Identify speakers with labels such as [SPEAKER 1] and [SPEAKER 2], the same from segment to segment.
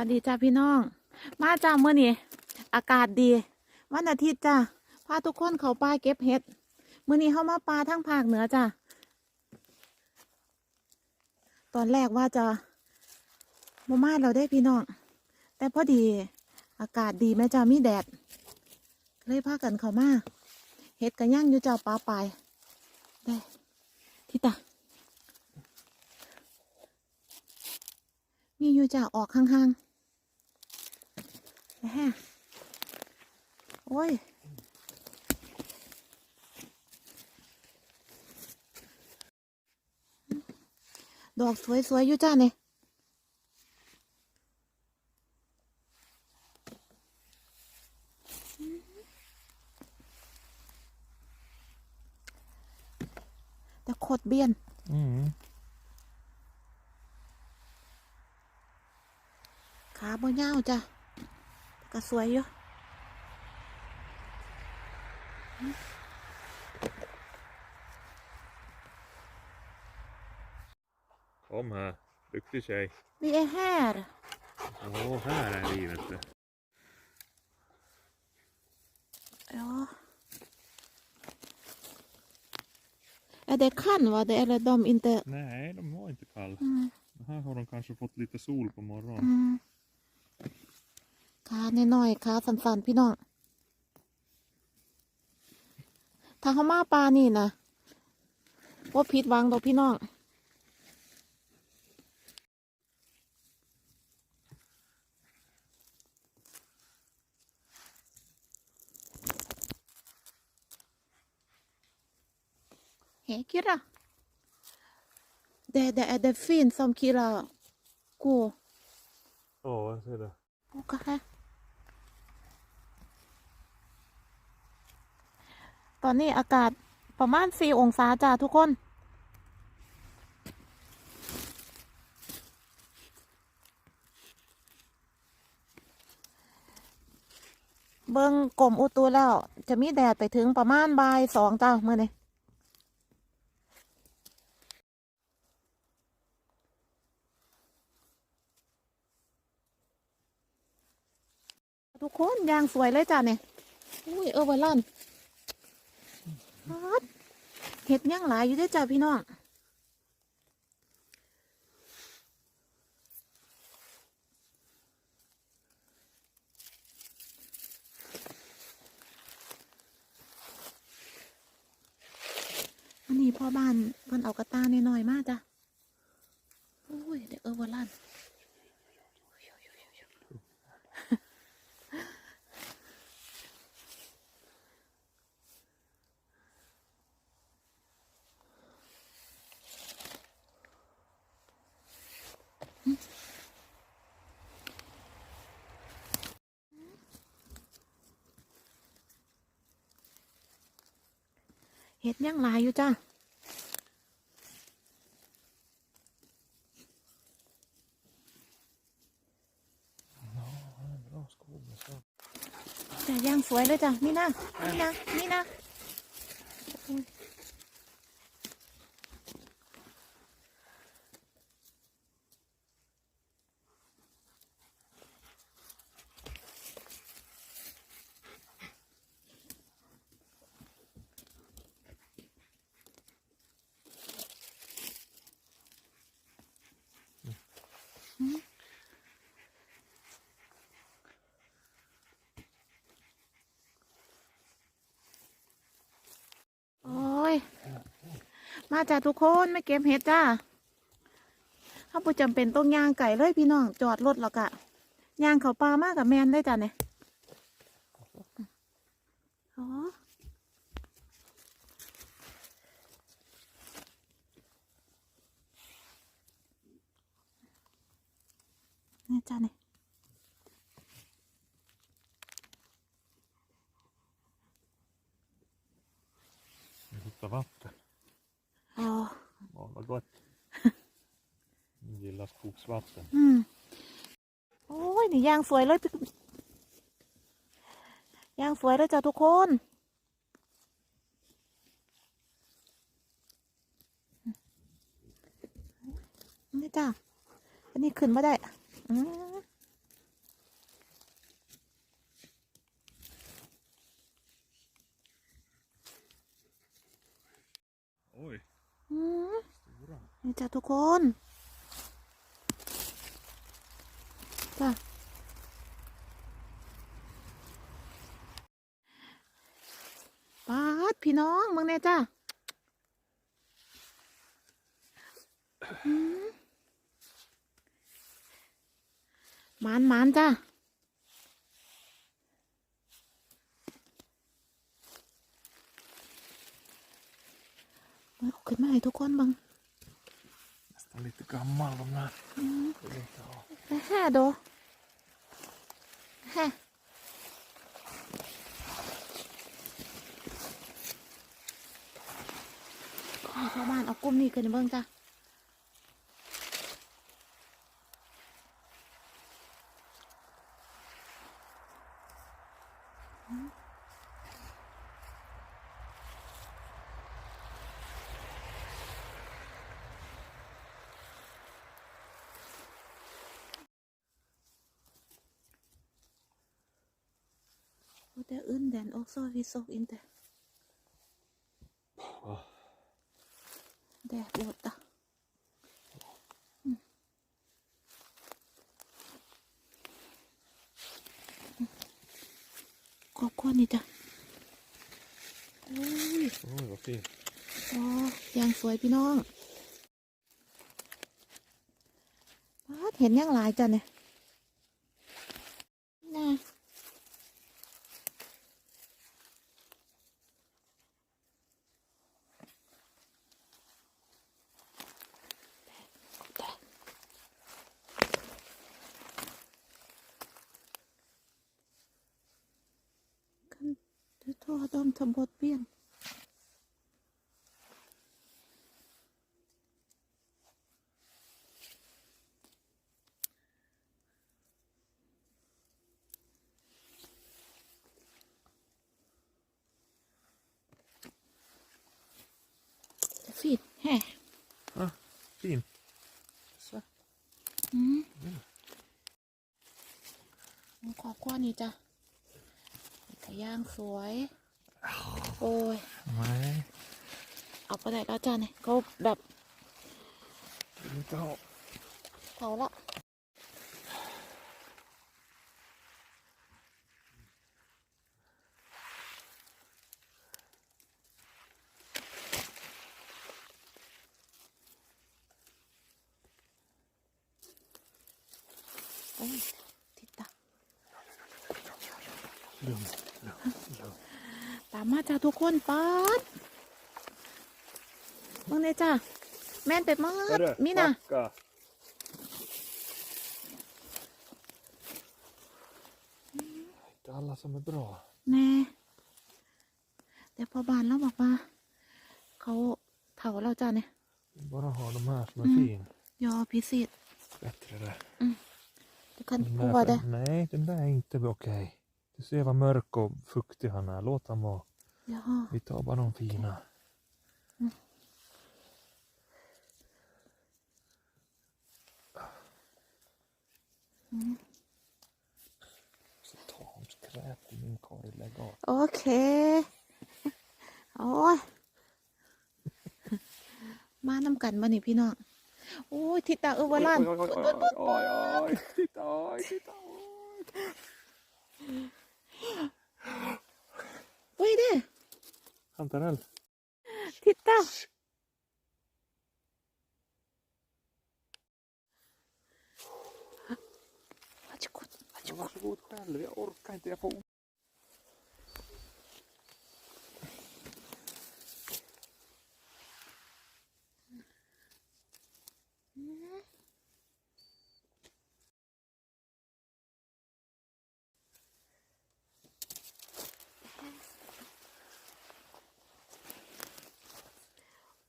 [SPEAKER 1] วัสดีจ้าพี่น้อง มาจ้าเมื่อนี้อากาศดีวันอาทิตย์จ้าพาทุกคนเขาป่าเก็บเห็ดเมื่อนี้เข้ามาป่าทั้งภาคเหนือจ้าตอนแรกว่าจะมามาเราได้พี่น้องแต่พอดีอากาศดีแม่จ้ามีแดด เลยพากันเขามาเห็ดกันย่างอยู่จ้าป่าปลายได้ที่ตามีอยู่จ้ะออกห่างๆ โอ้ยดอกสวยๆอยู่จ้าเนี่ยแต่โคตรเบี้ยน
[SPEAKER 2] Mm.
[SPEAKER 1] ขาบ่ยาวจ้ะแต่ ก็สวยอยู่
[SPEAKER 2] Kom här. Duktig tjej.
[SPEAKER 1] Vi är här.
[SPEAKER 2] Åh, här är livet det.
[SPEAKER 1] Ja. Ja, det kan vara det, eller de inte...
[SPEAKER 2] Nej, de var inte kall.
[SPEAKER 1] Mm,
[SPEAKER 2] Här har de kanske fått lite sol på morgonen.
[SPEAKER 1] อืม ขาน้อยๆขาสั้นๆพี่น้อง ถ้าเขามาปลานี่นะว่าผิดหวังดอกพี่น้อง Hej Kira. Det, det är det fint som Kira går.
[SPEAKER 2] Ja, jag ser det.
[SPEAKER 1] Åka här. ตอนนี้อากาศประมาณสี่องศาจ้าทุกคน เบิ่งกลมอุตุแล้ว จะมีแดดไปถึงประมาณบ่ายสองจ้าเมื่อนี้ทุกคนยางสวยเลยจ้าเนี่ยอุ้ยเออวันลัน เห็ดย่างหลายอยู่เด้วยจ้าพี่น้องอันนี้พ่อบ้านเพิ่นเอากระตาน้อยๆมากจ้ะโอ้ยเด็กเออวันลัน เห็ดย่างหลายอยู่จ้าจ้ะย่างสวยเลยจ้ะนี่นะนี่นะนี่นะอุ๊ยโอ้ย มาจ้ะทุกคนไม่เก็บเห็ดจ้าถ้าปูจำเป็นต้องย่างไก่เลยพี่น้องจอดรถแล้วกะย่างเขาปลามากกับแมนได้จ้ะเนี่ยอ๋อนี่จ้ะเนี่ย
[SPEAKER 2] Det luktar vatten.
[SPEAKER 1] อ๋อ
[SPEAKER 2] Ja, vad gott. Jag gillar skogsvatten.
[SPEAKER 1] อืมโอ้ยนี่ยางสวยเลยพี่ยางสวยเลยจ้ะทุกคนนี่จ้ะอันนี้ขึ้นมาได้อืม
[SPEAKER 2] Oj,
[SPEAKER 1] อืม
[SPEAKER 2] stora.
[SPEAKER 1] นี่ จ้ะทุกคนจ้ะปาดพี่น้องมึงเนี่ยจ้ะมหมานมานจ้ะเอาขึ้นมาให้ทุกคนเบัง
[SPEAKER 2] Nästan lite gammal de där. Vill inte ha.
[SPEAKER 1] Det här då? Här. Kom, ชาวบ้านเอากุ้มนี่ขึ้นในเบิ้งจ้ะ och det är unden också vi såg inte
[SPEAKER 2] Va?
[SPEAKER 1] det är borta mm. Mm. ขอบคุณนี่จ้ะโอ้ย
[SPEAKER 2] Oj, vad fint.
[SPEAKER 1] โอ้ยางสวยพี่น้องว้าดเห็นยังหลายจ้ะเนี่ยน่ะ kan du ta dem ta bort ben Fint. Här.
[SPEAKER 2] Ah, fin. Så.
[SPEAKER 1] อืมขอบคุณนี่จ้ะไก่ย่างสวย โอ้ย
[SPEAKER 2] Nej,
[SPEAKER 1] เอาไปได้แล้วจ้ะเนี่ยเขาแบบ
[SPEAKER 2] vill inte ha.
[SPEAKER 1] เผาละโอ้ยติดตา
[SPEAKER 2] Lugn, lugn, lugn.
[SPEAKER 1] ตามมาจ้าทุกคนป๊าดมึงเนี่ยจ้าแม่นเป็ดมืดมีนะ
[SPEAKER 2] backa. Inte alla som är bra.
[SPEAKER 1] แน่แต่พอบานแล้วบอกว่า เขาเถาเราจ้าเนี่ย
[SPEAKER 2] Bara ha de här som är
[SPEAKER 1] Mm.
[SPEAKER 2] fin.
[SPEAKER 1] ยอพิเศษ
[SPEAKER 2] Bättre där.
[SPEAKER 1] du kan
[SPEAKER 2] Den
[SPEAKER 1] prova
[SPEAKER 2] där,
[SPEAKER 1] det
[SPEAKER 2] nej, den där är inte okej. Du ser vad mörk och fuktig han är. Låt han vara.
[SPEAKER 1] jaha
[SPEAKER 2] Vi tar bara de fina. Så ta om skräp i min korg. Lägg av.
[SPEAKER 1] โอเคโอ้ยมานำกันมานี่พี่น้อง โอ้ยทิตาเออวาลาน
[SPEAKER 2] oj, oj, oj, oj, oj. Titta, oj, titta, oj.
[SPEAKER 1] อุ้ยเด้
[SPEAKER 2] Kantarell.
[SPEAKER 1] ทิตาวัชกุดวัชกุด
[SPEAKER 2] Varsågod själv. Jag orkar inte. Jag får ont.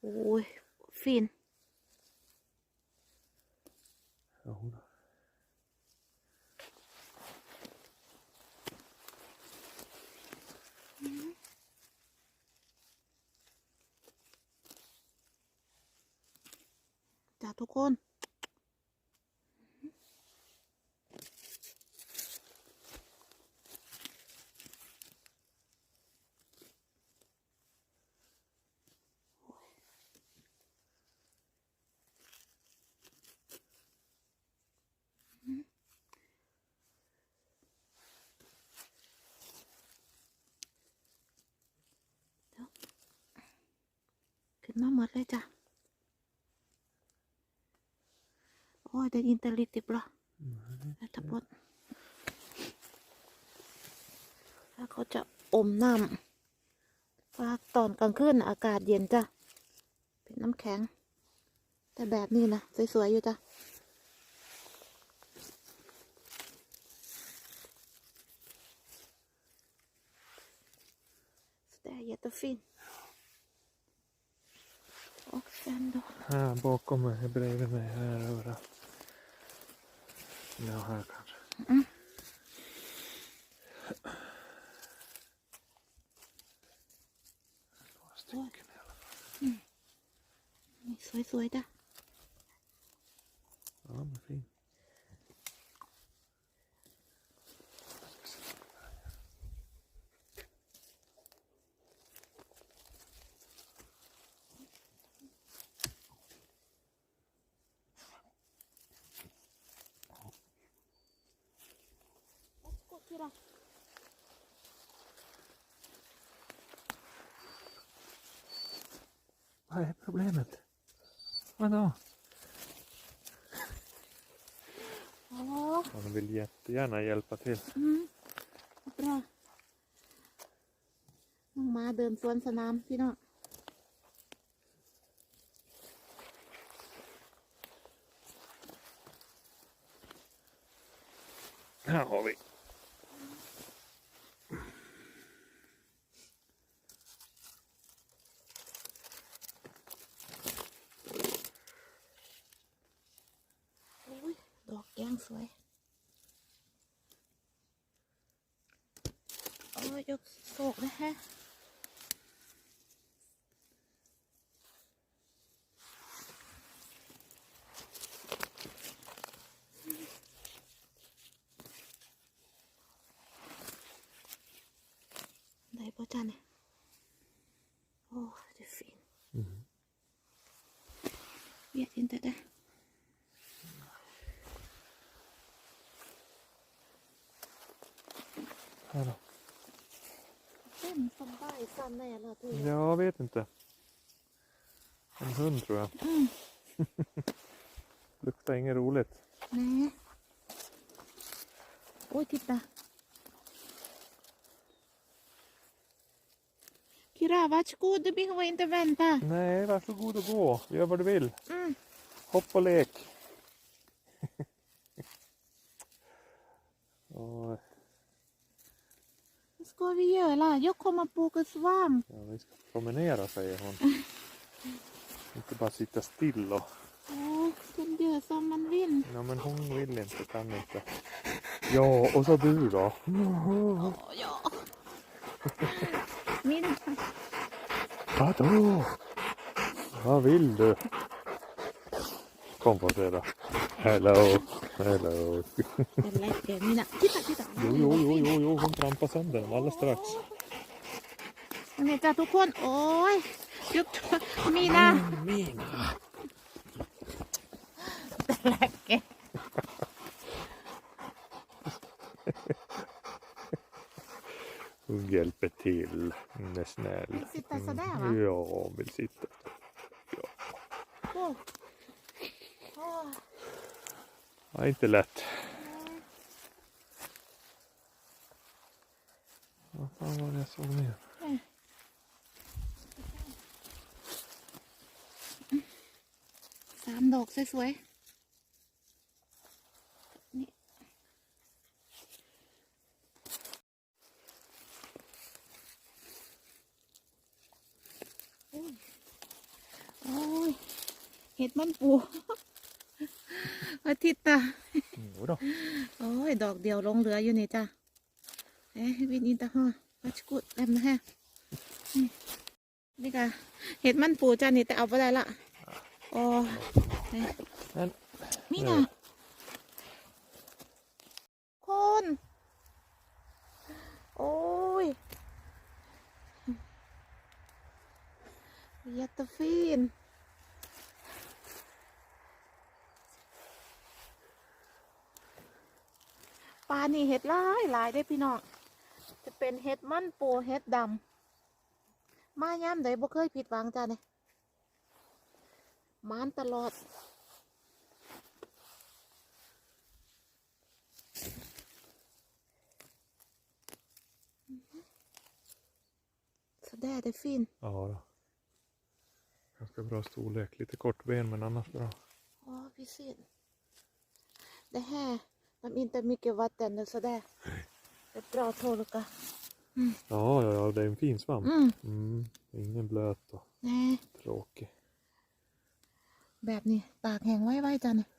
[SPEAKER 1] Oj, fin.
[SPEAKER 2] Jodå.
[SPEAKER 1] Chào ทุกคน น้ำหมดเลยจ้ะ โอ้ยแต่อินเตอร์ลิติบเหรอแล้วทับบดถ้าเขาจะอมน้ำว่าตอนกลางคืนอากาศเย็นจ้ะ เป็นน้ำแข็ง แต่แบบนี้นะ สวย ๆ อยู่จ้ะ Det är jättefint. Och sen ändå.
[SPEAKER 2] Här bakom mig, bredvid mig, här överallt. Ja, här kanske.
[SPEAKER 1] Mm.
[SPEAKER 2] Några stycken i alla fall. Ni är så. Vad är problemet? Vadå?
[SPEAKER 1] Ja,
[SPEAKER 2] Han vill jättegärna hjälpa till.
[SPEAKER 1] อืมบราน้องมาเดินสวนสนามพี่น้อง
[SPEAKER 2] Här har vi.
[SPEAKER 1] bajsar nära till?
[SPEAKER 2] Jag vet inte. En hund tror jag.
[SPEAKER 1] Mm.
[SPEAKER 2] Luktar inget roligt.
[SPEAKER 1] Nej. Oj, titta. Kira, varsågod. Du behöver inte vänta.
[SPEAKER 2] Nej, varsågod och gå. Gör vad du vill.
[SPEAKER 1] Mm.
[SPEAKER 2] Hopp och lek.
[SPEAKER 1] Vad ska vi göra? Jag kommer plocka svamp.
[SPEAKER 2] ja, vi ska promenera säger hon. Inte bara sitta still och...
[SPEAKER 1] Åh, kan göra som man vill.
[SPEAKER 2] Ja, men hon vill inte, kan inte. Ja, och så du då?
[SPEAKER 1] Åh, ja. Min.
[SPEAKER 2] Vadå? Vad vill du? Kom på då. Hello, hello.
[SPEAKER 1] Det läcker. Mina. Titta, titta.
[SPEAKER 2] Jo, jo, jo, jo, jo, hon trampar sönder dem alldeles strax.
[SPEAKER 1] นี่จ้ะทุกคนโอ้ยยุกมีนะ
[SPEAKER 2] Mina.
[SPEAKER 1] แหลกเก
[SPEAKER 2] Hon hjälper till. Hon är snäll.
[SPEAKER 1] Vill sitta sådär, va?
[SPEAKER 2] Ja, hon vill sitta.
[SPEAKER 1] โอ้โ อ้
[SPEAKER 2] Ja, inte lätt. Vad fan var det jag såg nu?
[SPEAKER 1] สามดอกสวยๆ นี่ โอ้ย โอ้ย เห็ดมันปู อาทิตย์ตา
[SPEAKER 2] Jo då.
[SPEAKER 1] โอ้ยดอกเดียวลงเหลืออยู่นี่จ้ะเอ๊ะวินอินตาฮอวัชกุดแลมนะฮะนี่นี่ก็เห็ดมันปูจ้ะนี่แต่เอาไปได้ละโอ้เอ๊ะ
[SPEAKER 2] Men
[SPEAKER 1] นี่ไงคนโอ้ยยัตฟิน ปลานี่เห็ดหลายหลายได้อพี่น้องจะเป็นเห็ดมันปูเห็ดดำมาย่ำใดบ่เคยผิดหวังจ้าเนี่ยมานตลอด Sådär, det är fint.
[SPEAKER 2] Ja då. Ganska bra storlek. Lite kort ben men annars bra.
[SPEAKER 1] Ja, precis. Det här, de inte mycket vatten och sådär. Det är bra torka.
[SPEAKER 2] Ja, ja, ja, det är en fin svamp.
[SPEAKER 1] Mm.
[SPEAKER 2] Mm. Ingen blöt och
[SPEAKER 1] แน่
[SPEAKER 2] tråkig.
[SPEAKER 1] แบบนี้ตากแห้งไว้ไว้จ้ะเนี่ย